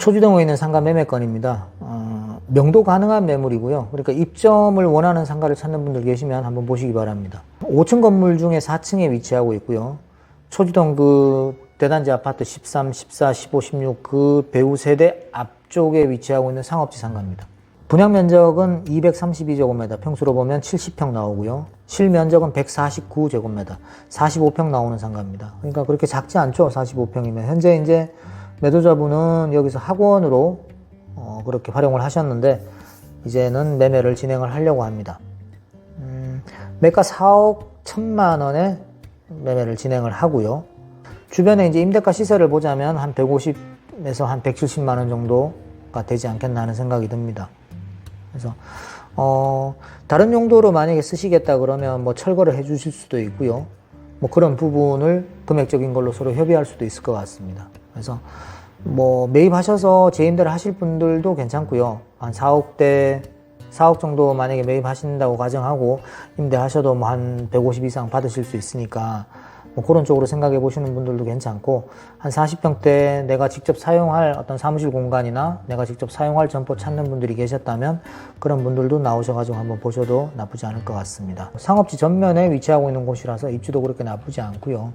초주동에 있는 상가 매매건입니다. 어, 명도 가능한 매물이고요. 그러니까 입점을 원하는 상가를 찾는 분들 계시면 한번 보시기 바랍니다. 5층 건물 중에 4층에 위치하고 있고요. 초주동 그 대단지 아파트 13, 14, 15, 16 그 배우 세대 앞쪽에 위치하고 있는 상업지 상가입니다. 분양 면적은 232제곱미터, 평수로 보면 70평 나오고요. 실면적은 149제곱미터, 45평 나오는 상가입니다. 그러니까 그렇게 작지 않죠, 45평이면. 현재 이제 매도자분은 여기서 학원으로 어, 그렇게 활용을 하셨는데, 이제는 매매를 진행을 하려고 합니다. 음, 매가 4억 1천만 원에 매매를 진행을 하고요. 주변에 이제 임대가 시세를 보자면 한 150에서 한 170만 원 정도가 되지 않겠나 하는 생각이 듭니다. 그래서 어 다른 용도로 만약에 쓰시겠다 그러면 뭐 철거를 해 주실 수도 있고요. 뭐 그런 부분을 금액적인 걸로 서로 협의할 수도 있을 것 같습니다. 그래서 뭐 매입하셔서 재임대를 하실 분들도 괜찮고요. 한 4억대 4억 정도 만약에 매입하신다고 가정하고 임대하셔도 뭐 한 150 이상 받으실 수 있으니까 뭐 그런 쪽으로 생각해 보시는 분들도 괜찮고 한 40평대 내가 직접 사용할 어떤 사무실 공간이나 내가 직접 사용할 점포 찾는 분들이 계셨다면 그런 분들도 나오셔가지고 한번 보셔도 나쁘지 않을 것 같습니다. 상업지 전면에 위치하고 있는 곳이라서 입지도 그렇게 나쁘지 않고요.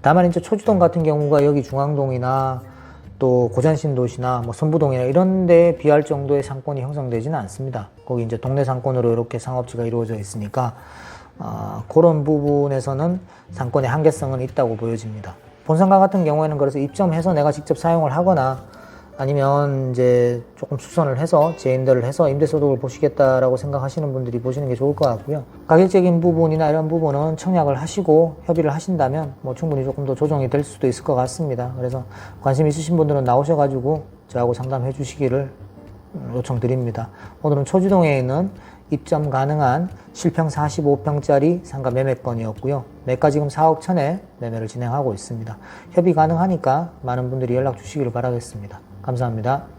다만 이제 초주동 같은 경우가 여기 중앙동이나 또 고전신도시나 뭐 선부동이나 이런 데에 비할 정도의 상권이 형성되지는 않습니다. 거기 이제 동네 상권으로 이렇게 상업지가 이루어져 있으니까 어, 그런 부분에서는 상권의 한계성은 있다고 보여집니다. 본상가 같은 경우에는 그래서 입점해서 내가 직접 사용을 하거나 아니면 이제 조금 수선을 해서 재임대를 해서 임대소득을 보시겠다라고 생각하시는 분들이 보시는 게 좋을 것 같고요. 가격적인 부분이나 이런 부분은 청약을 하시고 협의를 하신다면 뭐 충분히 조금 더 조정이 될 수도 있을 것 같습니다. 그래서 관심 있으신 분들은 나오셔가지고 저하고 상담해 주시기를 요청드립니다. 오늘은 초지동에 있는 입점 가능한 실평 45평짜리 상가 매매건이었고요. 매가 지금 4억 천에 매매를 진행하고 있습니다. 협의 가능하니까 많은 분들이 연락 주시기를 바라겠습니다. 감사합니다.